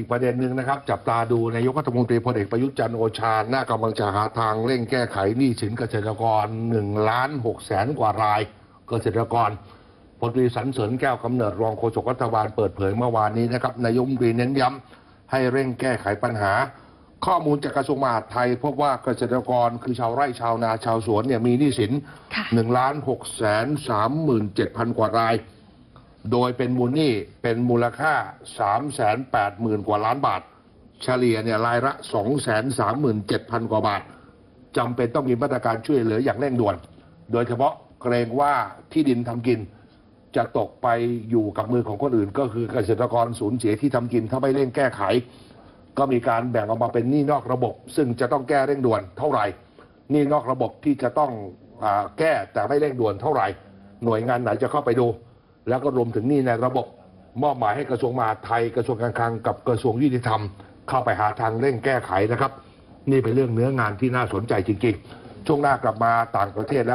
อีกประเด็นหนึ่งนะครับ จับตาดูนายกรัฐมนตรีพลเอกประยุทธ์จันทร์โอชาหน้ากำลังจะหาทางเร่งแก้ไขหนี้สินเกษตรกร1ล้าน6แสนกว่ารายเกษตรกรพลตรีสันเสริญแก้วกำเนิดรองโฆษกรัฐบาลเปิดเผยเมื่อวานนี้นะครับนายกรัฐมนตรีเน้นย้ำให้เร่งแก้ไขปัญหา ข้อมูลจากกระทรวงมหาดไทย พบว่าเกษตรกรคือชาวไร่ชาวนาชาวสวนเนี่ยมีหนี้สินค่ะ1ล้าน6แสน3หมื่น7พันกว่าราย โดยเป็นมูลหนี้เป็นมูลค่า 3 8 0 0 0 0 กว่าล้านบาท เฉลี่ยเนี่ยรายละ 2 3 7 0 0 0 กว่าบาทจำเป็นต้องมีมาตรการช่วยเหลืออย่างเร่งด่วน โดยเฉพาะเกรงว่าที่ดินทำกิน จะตกไปอยู่กับมือของคนอื่น ก็คือเกษตรกรสูญเสียที่ทำกินถ้าไม่เร่งแก้ไข ก็มีการแบ่งออกมาเป็นหนี้นอกระบบ ซึ่งจะต้องแก้เร่งด่วนเท่าไหร่หนี้นอกระบบที่จะต้องอแก้แต่ไม่เร่งด่วนเท่าไหร่ หน่วยงานไหนจะเข้าไปดู แล้วก็รวมถึงนี่ในระบบมอบหมายให้กระทรวงมหาดไทยกระทรวงการคลังกับกระทรวงยุติธรรม เข้าไปหาทางเร่งแก้ไขนะครับ นี่เป็นเรื่องเนื้องานที่น่าสนใจจริงๆ ช่วงหน้ากลับมาต่างประเทศแล้ว